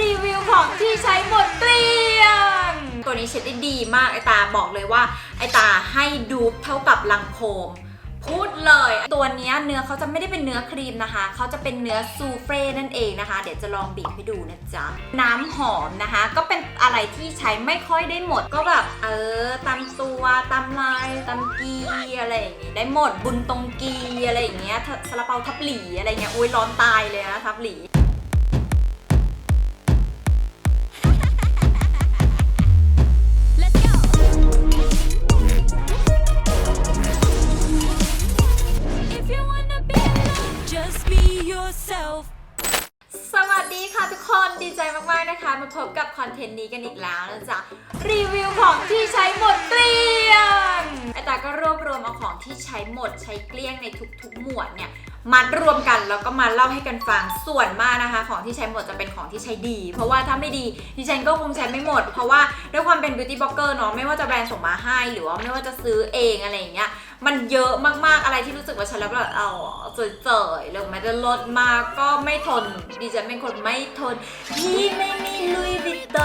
รีวิวของที่ใช้หมดเกลี้ยง ตัวนี้เช็ดได้ดีมากไอตาบอกเลยว่า ไอตาให้ดูปเท่ากับลังโคม พูดเลย ตัวนี้เนื้อเขาจะไม่ได้เป็นเนื้อครีมนะคะ เขาจะเป็นเนื้อซูเฟ่นั่นเองนะคะ เดี๋ยวจะลองบีบให้ดูนะจ๊ะ น้ำหอมนะคะ ก็เป็นอะไรที่ใช้ไม่ค่อยได้หมด ก็แบบเออตามตัวตามลายตามกีอะไรอย่างงี้ได้หมดบุญตรงกีอะไรอย่างเงี้ยถ้าซาลาเปาทับหลีอะไรเงี้ยอุ้ยร้อนตายเลยนะทับหลี yourself. สวัสดีค่ะทุกคนดีใจมาก ๆ นะคะ มาพบกับคอนเทนต์นี้กันอีกแล้วนะจ๊ะ รีวิวของที่ใช้หมดเกลี้ยงไอตาก็รวบรวมเอาของที่ใช้หมดใช้เกลี้ยงในทุก ๆ หมวดเนี่ย มัดรวมกันแล้วก็มาเล่าให้กันฟังส่วนมากนะคะ ของที่ใช้หมดจะเป็นของที่ใช้ดี เพราะว่าถ้าไม่ดีดิฉันก็คงใช้ไม่หมด เพราะว่าด้วยความเป็น beauty blogger เนาะไม่ว่าจะแบรนด์ส่งมาให้ หรือว่าไม่ว่าจะซื้อเองอะไรอย่างเงี้ยมันเยอะมากๆอะไรที่รู้สึกว่าฉันแล้วแบบเอาเจยๆหรือแม้จะลดมาก็ไม่ทนดิฉันเป็นคนไม่ทนที่ไม่มีลุยวิตต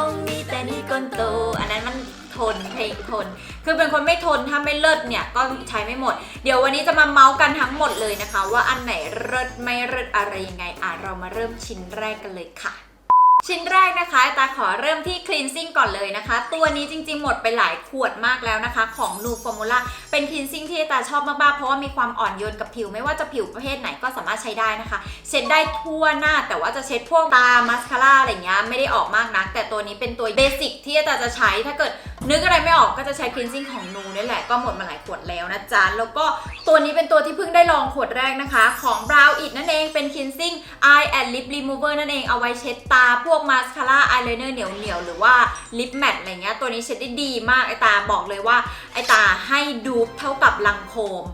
งมีแต่นี่ก้นโตอันนั้นมัน ทนเพลงทน คือเป็นคนไม่ทนถ้าไม่เลิศเนี่ยก็ใช้ไม่หมด เดี๋ยววันนี้จะมาเมาส์กันทั้งหมดเลยนะคะ ว่าอันไหนเลิศไม่เลิศอะไรยังไงอะเรามาเริ่มชิ้นแรกกันเลยค่ะชิ้นแรกนะคะตาขอเริ่มที่ cleansing ก่อนเลยนะคะ ตัวนี้จริงๆ หมดไปหลายขวดมากแล้วนะคะ ของ Nu Formula เป็น cleansing ที่ตาชอบมากๆ เพราะว่ามีความอ่อนโยนกับผิว ไม่ว่าจะผิวประเภทไหนก็สามารถใช้ได้นะคะ เช็ดได้ทั่วหน้า แต่ว่าจะเช็ดพวกตามัสคาร่าอะไรเงี้ยไม่ได้ออกมากนัก แต่ตัวนี้เป็นตัวเบสิกที่ตาจะใช้ถ้าเกิด นึกอะไรไม่ออกก็จะใช้ cleansing ของนูนี่แหละก็หมดมาหลายขวดแล้วนะจ๊ะ แล้วก็ตัวนี้เป็นตัวที่เพิ่งได้ลองขวดแรกนะคะ ของ Brow It นั่นเองเป็น cleansing eye and lip remover นั่นเองเอาไว้เช็ดตาพวกมาสคาร่าอายไลเนอร์เหนียวเหนียวหรือว่าลิปแมทอะไรเงี้ยตัวนี้เช็ดได้ดีมากไอตาบอกเลยว่าไอตาให้ดูเท่ากับลังโคม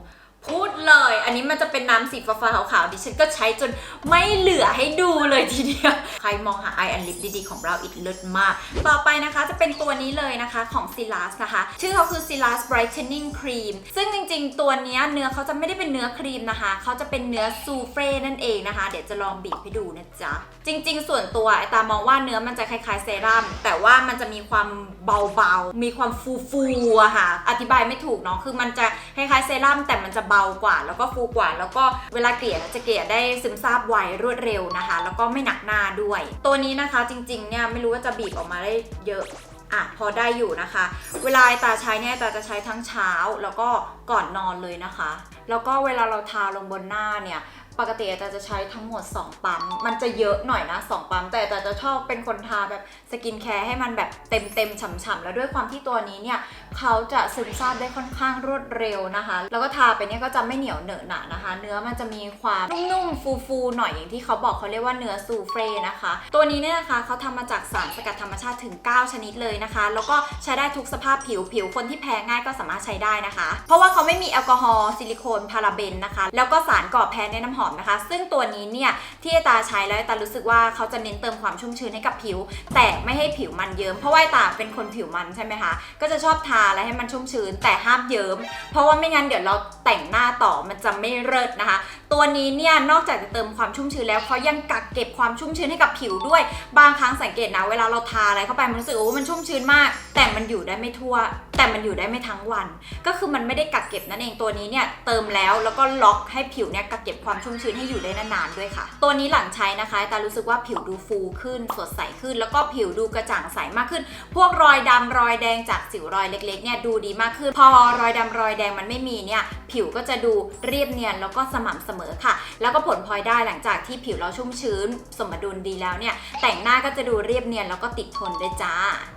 พูดเลย อันนี้มันจะเป็นน้ำสีฟ้าๆขาวๆดิฉันก็ใช้จนไม่เหลือให้ดูเลยทีเดียว ใครมองหา eye and lip ดีๆของเราอีกเลิศมาก ต่อไปนะคะจะเป็นตัวนี้เลยนะคะของ s i l a s นะคะ ชื่อเขาคือ s i l a s Brightening Cream ซึ่งจริงๆ ตัวนี้เนื้อเขาจะไม่ได้เป็นเนื้อครีมนะคะ เขาจะเป็นเนื้อซูเฟ่นั่นเองนะคะ เดี๋ยวจะลองบีบให้ดูนะจ๊ะ จริง ๆ ส่วนตัวไอตามองว่าเนื้อมันจะคล้ายๆเซรั่มแต่ว่ามันจะมีความเบาๆมีความฟูๆอะค่ะอธิบายไม่ถูกเนาะคือมันจะคล้ายๆเซรั่มแต่มันจะเบากว่า แล้วก็ฟูกว่า แล้วก็เวลาเกลี่ยจะเกลี่ยได้ซึมซาบไวรวดเร็วนะคะ แล้วก็ไม่หนักหน้าด้วย ตัวนี้นะคะจริงๆเนี่ยไม่รู้ว่าจะบีบออกมาได้เยอะอะพอได้อยู่นะคะ เวลาตาใช้เนี่ยตาจะใช้ทั้งเช้าแล้วก็ก่อนนอนเลยนะคะ แล้วก็เวลาเราทาลงบนหน้าเนี่ย ปกติอาจารย์จะใช้ทั้งหมด 2 ปั๊ม มันจะเยอะหน่อยนะ 2 ปั๊ม แต่อาจารย์จะชอบเป็นคนทาแบบสกินแคร์ให้มันแบบเต็มเต็มฉ่ำๆ แล้วด้วยความที่ตัวนี้เนี่ยเขาจะซึมซาบได้ค่อนข้างรวดเร็วนะคะ แล้วก็ทาไปเนี่ยก็จะไม่เหนียวเหนอะหนะนะคะ เนื้อมันจะมีความนุ่มๆ ฟูๆ หน่อยอย่างที่เขาบอกเขาเรียกว่าเนื้อซูเฟรนะคะ ตัวนี้เนี่ยนะคะเขาทำมาจากสารสกัดธรรมชาติถึง 9 ชนิดเลยนะคะ แล้วก็ใช้ได้ทุกสภาพผิว ผิวคนที่แพ้ง่ายก็สามารถใช้ได้นะคะ เพราะว่าเขาไม่มีแอลกอฮอล์ ซิลิโคน พาราเบนนะคะ แล้วก็สารก่อแพ้ในน้ำหอมนะคะ ซึ่งตัวนี้เนี่ยที่ไอตาใช้แล้วไอตารู้สึกว่าเขาจะเน้นเติมความชุ่มชื้นให้กับผิว แต่ไม่ให้ผิวมันเยิ้มเพราะว่าตาเป็นคนผิวมันใช่ไหมคะก็จะชอบทาอะไรให้มันชุ่มชื้นแต่ห้ามเยิ้ม เพราะว่าไม่งั้นเดี๋ยวเราแต่งหน้าต่อมันจะไม่เลิศนะคะ ตัวนี้เนี่ยนอกจากจะเติมความชุ่มชื้นแล้วเขายังกักเก็บความชุ่มชื้นให้กับผิวด้วย บางครั้งสังเกตนะเวลาเราทาอะไรเข้าไปมันรู้สึกโอ้มันชุ่มชื้นมาก แต่มันอยู่ได้ไม่ทั่ว แต่มันอยู่ได้ไม่ทั้งวัน ก็คือมันไม่ได้กักเก็บนั่นเองตัวนี้เนี่ยเติมแล้วแล้วก็ล็อกให้ผิวเนี่ยกักเก็บความชุ่มชื้นให้อยู่ได้นานๆด้วยค่ะ ตัวนี้หลังใช้นะคะแต่รู้สึกว่าผิวดูฟูขึ้นสดใสขึ้น แล้วก็ผิวดูกระจ่างใสมากขึ้น พวกรอยดำรอยแดงจากสิวรอยเล็กๆเนี่ยดูดีมากขึ้น พอรอยดำรอยแดงมันไม่มีเนี่ยผิวก็จะดูเรียบเนียนแล้วก็สม่ำเสมอค่ะ แล้วก็ผลพลอยได้หลังจากที่ผิวเราชุ่มชื้น สมดุลดีแล้วเนี่ยแต่งหน้าก็จะดูเรียบเนียนแล้วก็ติดทนด้วยจ้า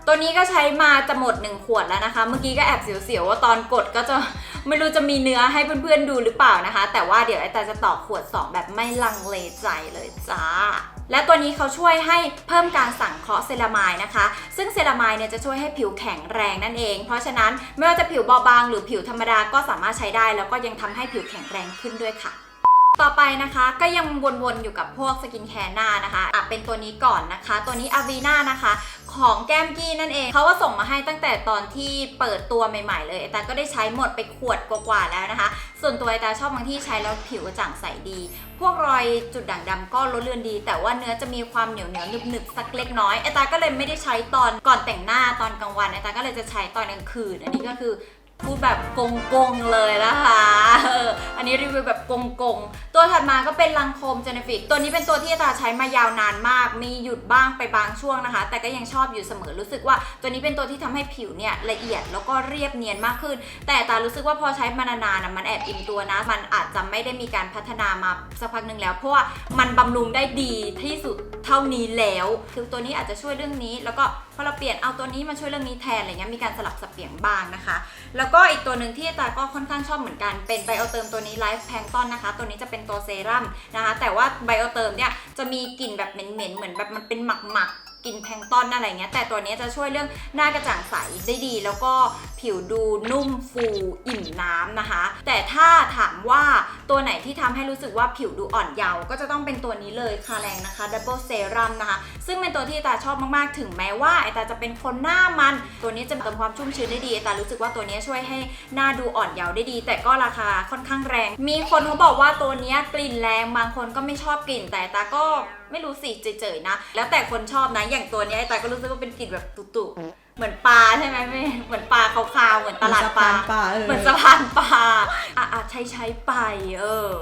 ตัวนี้ก็ใช้มาจะหมด 1 ขวดแล้วนะคะมื่อกี้ก็แอบเสียวๆว่าตอนกดก็จะไม่รู้จะมีเนื้อให้เพื่อนๆดูหรือเปล่านะคะ แต่ว่าเดี๋ยวไอ้ตาจะต่อขวด 2 แบบไม่ลังเลใจเลยจ้าและตัวนี้เขาช่วยให้เพิ่มการสังเคราะห์เซรามายนะคะ ซึ่งเซรามายเนี่ยจะช่วยให้ผิวแข็งแรงนั่นเอง เพราะฉะนั้นไม่ว่าจะผิวเบาบางหรือผิวธรรมดาก็สามารถใช้ได้ แล้วก็ยังทำให้ผิวแข็งแรงขึ้นด้วยค่ะ ต่อไปนะคะก็ยังวนๆอยู่กับพวกสกินแคร์หน้านะคะอะเป็นตัวนี้ก่อนนะคะ ตัวนี้อาวีน่านะคะ ของแก้มกี้นั่นเองเขาก็ส่งมาให้ตั้งแต่ตอนที่เปิดตัวใหม่ๆเลยไอตาก็ได้ใช้หมดไปขวดกว่าๆแล้วนะคะ ส่วนตัวไอตาชอบบางที่ใช้แล้วผิวกระจ่างใสดี พวกรอยจุดด่างดำก็ลดเลือนดี แต่ว่าเนื้อจะมีความเหนียวเหนียวๆหนึบๆสักเล็กน้อยไอตาก็เลยไม่ได้ใช้ตอนก่อนแต่งหน้าตอนกลางวันไอตาก็เลยจะใช้ตอนกลางคืน อันนี้ก็คือ พูดแบบกงๆเลยนะคะ อันนี้รีวิวแบบกงๆ ตัวถัดมาก็เป็นลังโคมเจเนฟิก ตัวนี้เป็นตัวที่ตาใช้มายาวนานมาก มีหยุดบ้างไปบางช่วงนะคะ แต่ก็ยังชอบอยู่เสมอ รู้สึกว่าตัวนี้เป็นตัวที่ทำให้ผิวเนี่ยละเอียดแล้วก็เรียบเนียนมากขึ้น แต่ตารู้สึกว่าพอใช้มานานๆนะมันแอบอิ่มตัวนะ มันอาจจะไม่ได้มีการพัฒนามาสักพักหนึ่งแล้ว เพราะว่ามันบำรุงได้ดีที่สุดเท่านี้แล้ว คือตัวนี้อาจจะช่วยเรื่องนี้แล้วก็ พอเราเปลี่ยนเอาตัวนี้มาช่วยเรื่องนี้แทนอะไรเงี้ยมีการสลับสับเปลี่ยนบ้างนะคะ แล้วก็อีกตัวหนึ่งที่ตาก็ค่อนข้างชอบเหมือนกันเป็นไบโอเติมตัวนี้ไลฟ์แพงตอนนะคะ ตัวนี้จะเป็นตัวเซรั่มนะคะ แต่ว่าไบโอเติมเนี่ยจะมีกลิ่นแบบเหม็นๆเหมือนแบบมันเป็นหมักๆกลิ่นแพลงต้นอะไรเงี้ยแต่ตัวนี้จะช่วยเรื่องหน้ากระจ่างใสได้ดี แล้วก็ ผิวดูนุ่มฟูอิ่มน้ำนะคะ แต่ถ้าถามว่าตัวไหนที่ทำให้รู้สึกว่าผิวดูอ่อนเยาว์ก็จะต้องเป็นตัวนี้เลยคาแรงนะคะ Double Serum นะคะ ซึ่งเป็นตัวที่ตาชอบมากๆ ถึงแม้ว่าไอตาจะเป็นคนหน้ามัน ตัวนี้จะเติมความชุ่มชื้นได้ดีไอตารู้สึกว่าตัวนี้ช่วยให้หน้าดูอ่อนเยาว์ได้ดี แต่ก็ราคาค่อนข้างแรง มีคนเขาบอกว่าตัวนี้กลิ่นแรงบางคนก็ไม่ชอบกลิ่น แต่ตาก็ไม่รู้สิเฉยๆนะ แล้วแต่คนชอบนะอย่างตัวนี้ไอตาก็รู้สึกว่าเป็นกลิ่นแบบตุๆ เหมือนปลาใช่ไหมแม่เหมือนปลาขาวๆเหมือนตลาดปลาปลาเออเหมือนสะพานปลาอะอะใช้ใช้ไปเออ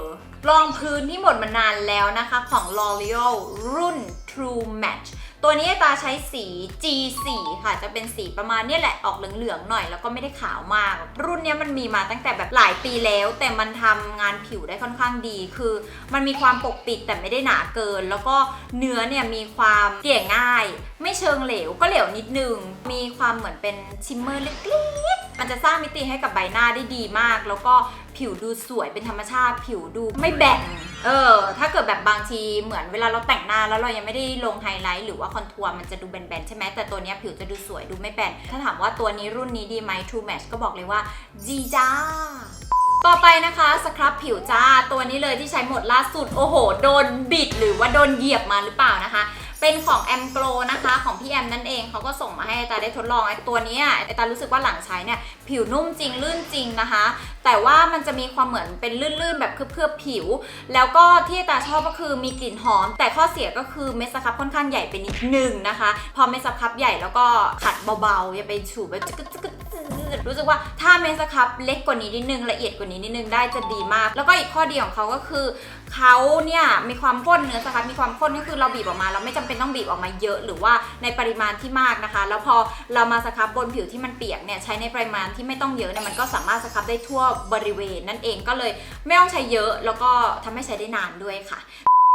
รองพื้นที่หมดมานานแล้วนะคะของ L'Oreal รุ่น True Match ตัวนี้ตาใช้สี G4 ค่ะ จะเป็นสีประมาณนี้แหละออกเหลืองๆหน่อย แล้วก็ไม่ได้ขาวมาก รุ่นนี้มันมีมาตั้งแต่แบบหลายปีแล้ว แต่มันทำงานผิวได้ค่อนข้างดี คือ มันมีความปกปิดแต่ไม่ได้หนาเกิน แล้วก็เนื้อเนี่ยมีความเกลี่ยง่าย ไม่เชิงเหลวก็เหลวนิดนึง มีความเหมือนเป็นชิมเมอร์เล็กๆมันจะสร้างมิติให้กับใบหน้าได้ดีมาก แล้วก็ ผิวดูสวยเป็นธรรมชาติผิวดูไม่แบนเออ ถ้าเกิดแบบบางทีเหมือนเวลาเราแต่งหน้าแล้วเรายังไม่ได้ลงไฮไลท์หรือว่าคอนทัวร์มันจะดูแบนๆใช่ไหมแต่ตัวนี้ผิวจะดูสวยดูไม่แบนถ้าถามว่าตัวนี้รุ่นนี้ดีไหม True Match ก็บอกเลยว่าดีจ้าต่อไปนะคะสครับผิวจ้าตัวนี้เลยที่ใช้หมดล่าสุด โอ้โห โดนบิดหรือว่าโดนเหยียบมาหรือเปล่านะคะ เป็นของแอมโกลนะคะ ของพี่แอมนั่นเองเขาก็ส่งมาให้ตาได้ทดลองไอตัวนี้ไอตารู้สึกว่าหลังใช้เนี่ยผิวนุ่มจริงลื่นจริงนะคะ แต่ว่ามันจะมีความเหมือนเป็นลื่นๆ แบบเคลือบๆผิว แล้วก็ที่ตาชอบก็คือมีกลิ่นหอม แต่ข้อเสียก็คือเม็ดสครับค่อนข้างใหญ่ไปนิดนึงนะคะ พอเม็ดสครับใหญ่แล้วก็ขัดเบาๆอย่าไปฉูบแบบจึ๊กจึ๊กรู้สึกว่าถ้าเม็ดสครับเล็กกว่านี้นิดนึงละเอียดกว่านี้นิดนึงได้จะดีมาก แล้วก็อีกข้อดีของเขาก็คือเขาเนี่ยมีความข้นเนื้อสครับมีความข้นก็คือเราบีบออกมา เราไม่จำเป็นต้องบีบออกมาเยอะหรือว่าในปริมาณที่มากนะคะ แล้วพอเรามาสครับบนผิวที่มันเปียกเนี่ยใช้ในปริมาณที่ไม่ต้องเยอะเนี่ยมันก็สามารถสครับได้ทั่วบริเวณนั่นเองก็เลยไม่ต้องใช้เยอะแล้วก็ทำให้ใช้ได้นานด้วยค่ะ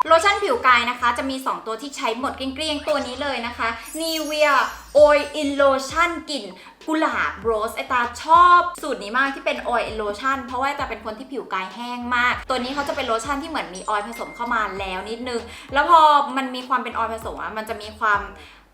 โลชั่นผิวกายนะคะ จะมี 2 ตัวที่ใช้หมดเกลี้ยงๆตัวนี้เลยนะคะ Nivea Oil in Lotion กลิ่นกุหลาบโรสไอตาชอบสูตรนี้มากที่เป็น Oil in Lotion เพราะว่าตาเป็นคนที่ผิวกายแห้งมาก ตัวนี้เขาจะเป็นโลชั่นที่เหมือนมีออยล์ผสมเข้ามาแล้วนิดนึง แล้วพอมันมีความเป็นออยล์ผสมอะมันจะมีความ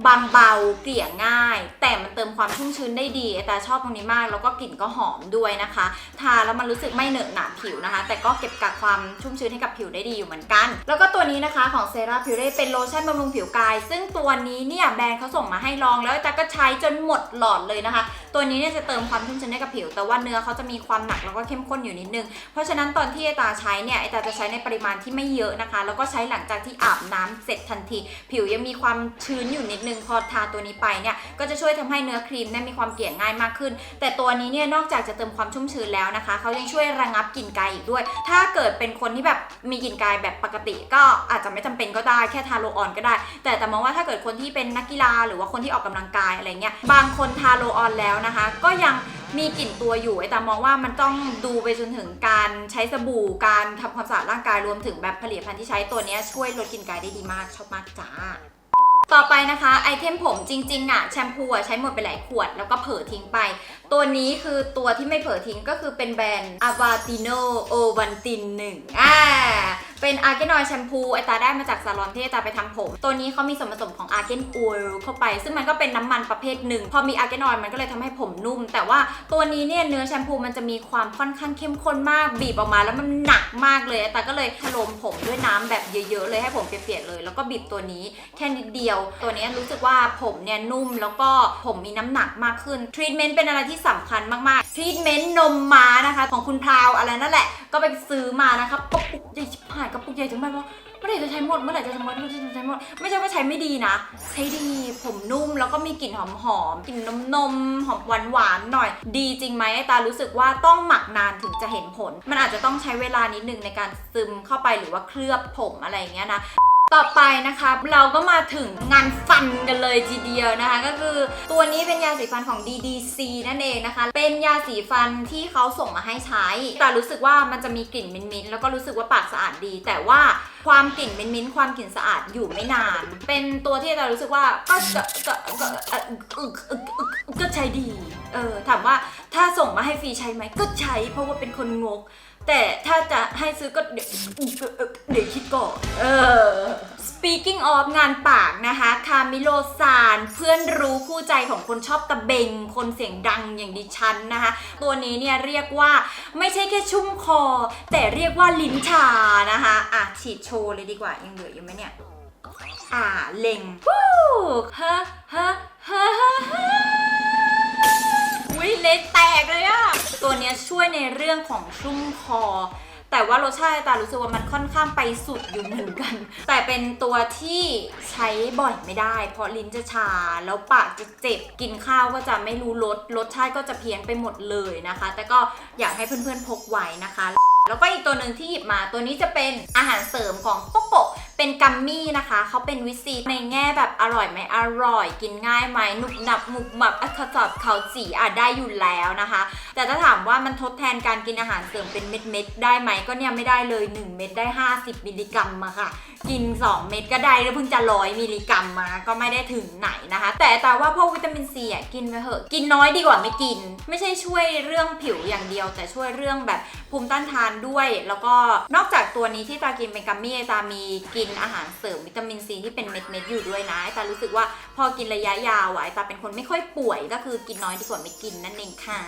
บางเบาเกลี่ยง่าย แต่มันเติมความชุ่มชื้นได้ดีไอตาชอบตรงนี้มาก แล้วก็กลิ่นก็หอมด้วยนะคะ ทาแล้วมันรู้สึกไม่เหนอะหนะผิวนะคะ แต่ก็เก็บกักความชุ่มชื้นให้กับผิวได้ดีอยู่เหมือนกัน แล้วก็ตัวนี้นะคะของเซราพิวเรเป็นโลชั่นบำรุงผิวกาย ซึ่งตัวนี้เนี่ยแบรนด์เขาส่งมาให้ลองแล้วแต่ก็ใช้จนหมดหลอดเลยนะคะ ตัวนี้เนี่ยจะเติมความชุ่มชื้นให้กับผิว แต่ว่าเนื้อเขาจะมีความหนักแล้วก็เข้มข้นอยู่นิดนึง เพราะฉะนั้นตอนที่ไอตาใช้เนี่ยไอตาจะใช้ในปริมาณที่ไม่เยอะนะคะ แล้วก็ใช้หลังจากที่อาบน้ำเสร็จทันที ผิวยังมีความชื้นอยู่นิดนึง พอทาตัวนี้ไปเนี่ยก็จะช่วยทำให้เนื้อครีมเนี่ยมีความเกลี่ยง่ายมากขึ้น แต่ตัวนี้เนี่ยนอกจากจะเติมความชุ่มชื้นแล้วนะคะเขายังช่วยระงับกลิ่นกายอีกด้วย ถ้าเกิดเป็นคนที่แบบมีกลิ่นกายแบบปกติ ก็อาจจะไม่จำเป็นก็ได้แค่ทาโรลออนก็ได้ แต่แต่มองว่าถ้าเกิดคนที่เป็นนักกีฬา หรือว่าคนที่ออกกำลังกายอะไรเงี้ยบางคนทาโรลออนแล้วนะคะ ก็ยังมีกลิ่นตัวอยู่ไอ้แต่มองว่ามันต้องดูไปจนถึงการใช้สบู่การทำความสะอาดร่างกายรวมถึงแบบผลิตภัณฑ์ที่ใช้ตัวนี้ช่วยลดกลิ่นกายได้ดีมากชอบมากจ้า ต่อไปนะคะไอเทมผมจริงๆอะแชมพูอะใช้หมดไปหลายขวด แล้วก็เผลอทิ้งไป ตัวนี้คือตัวที่ไม่เผลอทิ้งก็คือเป็นแบรนด์ a v a t i n o o v a n t i n 1อ่า เป็นอาร์เกนอยแชมพูไอตาได้มาจากซาลอนที่ไอตาไปทำผม ตัวนี้เขามีส่วนผสมของอาร์เกนอ i ยเข้าไป ซึ่งมันก็เป็นน้ำมันประเภทหนึ่ง พอมีอาร์เกนอยมันก็เลยทำให้ผมนุ่ม แต่ว่าตัวนี้เนี่ยเนื้อแชมพูมันจะมีความค่อนข้างเข้มข้นมาก บีบออกมาแล้วมันหนักมากเลยไอตาก็เลยถลมผมด้วยน้ำแบบเยอะๆเลยให้ผมเปียกๆเลย แล้วก็บีบตัวนี้แค่นิดเดียว ตัวนี้รู้สึกว่าผมเนี่ยนุ่มแล้วก็ผมมีน้ำหนักมากขึ้นทรีทเมนต์เป็นอะไรที่สำคัญมากๆทรีทเมนต์นมม้านะคะ ของคุณพราวอะไรนั่นแหละ ก็ไปซื้อมานะคะปุกใหญ่ชิบหายกระปุกใหญ่จังแบบว่าเมื่อไหร่จะใช้หมดเมื่อไหร่จะใช้หมดเมื่อไหร่จะใช้หมดไม่ใช่ว่าใช้ไม่ดีนะ ใช้ดีผมนุ่มแล้วก็มีกลิ่นหอมหอมกลิ่นนมนมหอมหวานหวานหน่อย ดีจริงไหมตารู้สึกว่าต้องหมักนานถึงจะเห็นผล มันอาจจะต้องใช้เวลานิดนึงในการซึมเข้าไปหรือว่าเคลือบผมอะไรอย่างเงี้ยนะ ต่อไปนะคะเราก็มาถึงงานฟันกันเลยทีเดียวนะคะ ก็คือตัวนี้เป็นยาสีฟันของ DDC นั่นเองนะคะ เป็นยาสีฟันที่เขาส่งมาให้ใช้ แต่รู้สึกว่ามันจะมีกลิ่นมิ้นๆแล้วก็รู้สึกว่าปากสะอาดดี แต่ว่าความกลิ่นมิ้นๆความกลิ่นสะอาดอยู่ไม่นาน เป็นตัวที่เรารู้สึกว่าก็ก็ก็ก็เอ่ออึกอึกอึกอึกก็ใช้ดี เออถามว่าถ้าส่งมาให้ฟรีใช้ไหมก็ใช้เพราะว่าเป็นคนงก แต่ถ้าจะให้ซื้อก็เดี๋ยวเดี๋ยวคิดก่อน เออ speaking of งานปากนะคะคามิโลซานเพื่อนรู้คู่ใจของคนชอบตะเบง คนเสียงดังอย่างดิฉันนะคะ ตัวนี้เนี่ยเรียกว่าไม่ใช่แค่ชุ่มคอ แต่เรียกว่าลิ้นชานะคะอะฉีดโชว์เลยดีกว่า ยังเหลืออยู่ไหมเนี่ย อ่าเล็งวู้ฮะฮะฮะฮะฮะ วิเละแตกเลยอะตัวเนี้ยช่วยในเรื่องของชุ่มคอ แต่ว่ารสชาติตารู้สึกว่ามันค่อนข้างไปสุดอยู่เหมือนกัน แต่เป็นตัวที่ใช้บ่อยไม่ได้ เพราะลิ้นจะชา แล้วปากจะเจ็บ กินข้าวก็จะไม่รู้รส รสชาติก็จะเพี้ยนไปหมดเลยนะคะ แต่ก็อยากให้เพื่อนๆพกไว้นะคะ แล้วก็อีกตัวหนึ่งที่หยิบมาตัวนี้จะเป็นอาหารเสริมของโปโกะ เป็นกัมมี่นะคะ เขาเป็นวิซีในแง่แบบอร่อยไหมอร่อย กินง่ายไหมหนุบหนับหมุบหมับอัคจอบเขาจีอะได้อยู่แล้วนะคะ แต่ถ้าถามว่ามันทดแทนการกินอาหารเสริมเป็นเม็ดๆได้ไหมก็เนี่ยไม่ได้เลย 1 เม็ดได้ 50 มิลลิกรัมมาค่ะ กิน 2 เม็ดก็ได้แล้วเพิ่งจะร้อยมิลลิกรัมมา ก็ไม่ได้ถึงไหนนะคะ แต่แต่ว่าพวกวิตามินซีอะกินไปเถอะกินน้อยดีกว่าไม่กิน ไม่ใช่ช่วยเรื่องผิวอย่างเดียว แต่ช่วยเรื่องแบบภูมิต้านทานด้วย แล้วก็นอกจากตัวนี้ที่ตากินเป็นกัมมี่ตามีกินนอาหารเสริมวิตามินซีที่เป็นเม็ดๆอยู่ด้วยนะตารู้สึกว่าพอกินระยะยาวอะตาเป็นคนไม่ค่อยป่วยก็คือกินน้อยดีกว่าไม่กินนั่นเองค่ะ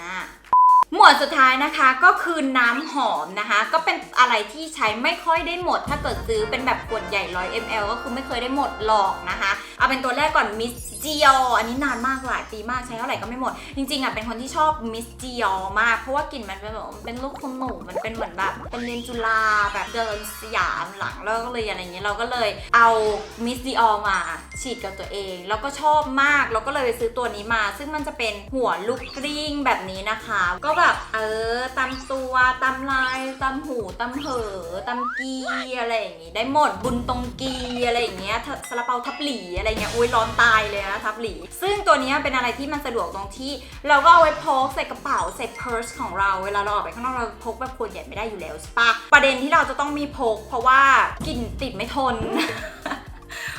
หมวดสุดท้ายนะคะก็คือน้ำหอมนะคะ ก็เป็นอะไรที่ใช้ไม่ค่อยได้หมด ถ้าเกิดซื้อเป็นแบบขวดใหญ่ 100 ml ก็คือไม่เคยได้หมดหรอกนะคะ เอาเป็นตัวแรกก่อนมิสจีออันนี้นานมากหลายปีมากใช้เท่าไหร่ก็ไม่หมด จริงๆอะเป็นคนที่ชอบมิสจีอมาก เพราะว่ากลิ่นมันเป็นแบบเป็นลูกคุณหนูมันเป็นเหมือนแบบเป็นเรียนจุฬาแบบเดินสยามหลังเลิกเรียอะไรเงี้ยเราก็เลยเอามิสจีอมาฉีดกับตัวเอง แล้วก็ชอบมากเราก็เลยไปซื้อตัวนี้มา ซึ่งมันจะเป็นหัวลูกกริ้งแบบนี้นะคะ ก็แบบเออตามตัวตามลายตามหูตามเหอตามกีอะไรอย่างงี้ได้หมดบุญตรงกีอะไรอย่างเงี้ยทะซาลาเปาทับหลีอะไรเงี้ยอุ้ยร้อนตายเลยนะทับหลี ซึ่งตัวนี้เป็นอะไรที่มันสะดวกตรงที่ เราก็เอาไว้พกใส่กระเป๋าใส่เพิร์สของเราเวลาเราออกไปข้างนอกเราพกแบบขวดใหญ่ไม่ได้อยู่แล้วใช่ปะประเด็นที่เราจะต้องมีพก เพราะว่ากลิ่นติดไม่ทน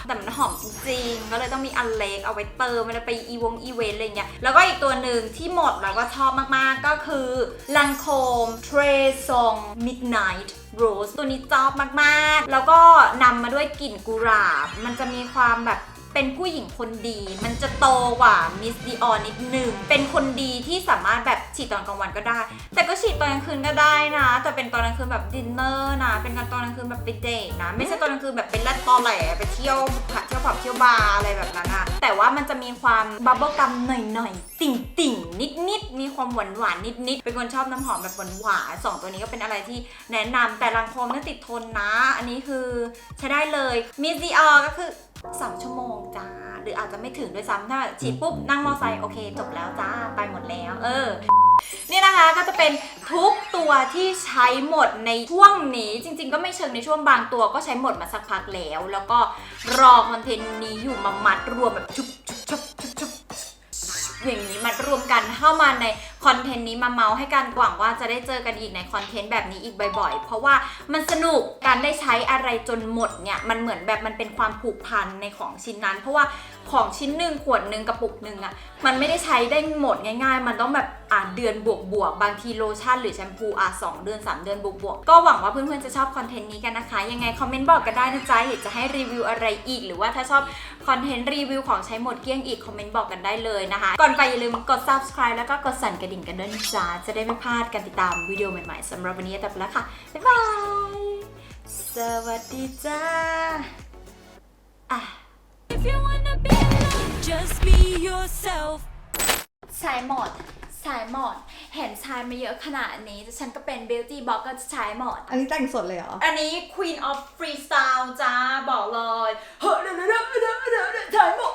แต่มันหอมจริงๆก็เลยต้องมีอันเล็กเอาไว้เติมเวลาไปอีวงอีเวนต์อะไรเงี้ยแล้วก็อีกตัวหนึ่งที่หมดแล้วก็ชอบมากๆก็คือลังโคม t r e s o n Midnight Rose ตัวนี้ชอบมากๆ แล้วก็นำมาด้วยกลิ่นกุหลาบ มันจะมีความแบบ เป็นผู้หญิงคนดี มันจะโตกว่ามิสดีออนนิดหนึ่งเป็นคนดีที่สามารถแบบฉีดตอนกลางวันก็ได้ แต่ก็ฉีดตอนกลางคืนก็ได้นะ แต่เป็นตอนกลางคืนแบบดินเนอร์นะ เป็นการตอนกลางคืนแบบไปเดทนะ ไม่ใช่ตอนกลางคืนแบบเป็นลัดตอแหลไปเที่ยวผับเที่ยวผับเที่ยวบาร์อะไรแบบนั้นอะแต่ว่ามันจะมีความบับเบิลกัมหน่อยๆ ติ่งติ่งนิดนิดมีความหวานหวานนิดนิดเป็นคนชอบน้ำหอมแบบหวานหวานสองตัวนี้ก็เป็นอะไรที่แนะนำแต่ลังโคมเนี่ยติดทนนะ อันนี้คือใช้ได้เลยมิสดีออก็คือ 3ชั่วโมงจ้า หรืออาจจะไม่ถึงด้วยซ้ำถ้าฉีดปุ๊บนั่งมอไซค์โอเค จบแล้วจ้า ไปหมดแล้ว เออ นี่นะคะก็จะเป็นทุกตัวที่ใช้หมดในช่วงนี้ จริง ๆ ก็ไม่เชิงในช่วงบางตัวก็ใช้หมดมาสักพักแล้ว แล้วก็รอคอนเทนต์นี้อยู่มามัดรวมแบบชุบชุบชุบชุบชุบอย่างนี้มัดรวมกันเข้ามาในค อนเทนต์นี้มาเมาส์ให้กันหวังว่าจะได้เจอกันอีกในคอนเทนต์แบบนี้อีกบ่อยๆ เพราะว่ามันสนุกการได้ใช้อะไรจนหมดเนี่ยมันเหมือนแบบมันเป็นความผูกพันในของชิ้นนั้น เพราะว่าของชิ้นหนึ่งขวดหนึ่งกระปุกหนึ่งอะมันไม่ได้ใช้ได้หมดง่าย ๆ มันต้องแบบอ่าเดือนบวกบวกๆบางทีโลชั่นหรือแชมพูอะสองเดือนสามเดือนบวกบวกๆก็หวังว่าเพื่อนๆจะชอบคอนเทนต์นี้กันนะคะ ยังไงคอมเมนต์บอกกันได้นะจ๊ะอยากจะให้รีวิวอะไรอีก หรือว่าถ้าชอบคอนเทนต์รีวิวของใช้หมดเกลี้ยงอีกคอมเมนต์บอกกันได้เลยนะคะ ก่อนไปอย่าลืมกด subscribe แล้วก็กดสั่นกระดิ่งกันด้วยนะจ๊ะจะได้ไม่พลาดการติดตามวิดีโอใหม่ๆสำหรับวันนี้แต่ไปแล้วค่ะ บ๊ายบาย สวัสดีจ้าอะ If you wanna be alone, just be yourself. ใช้หมดใช้หมดเห็นใช้มาเยอะขนาดนี้ฉันก็เป็น beauty blog ก็จะใช้หมด อันนี้แต่งสดเลยเหรอ อันนี้ Queen of Freestyle จ้า บอกเลยเฮ้ยเดี๋ยวเดี๋ยวเดี๋ยวเดี๋ยวเดี๋ยวใช้หมด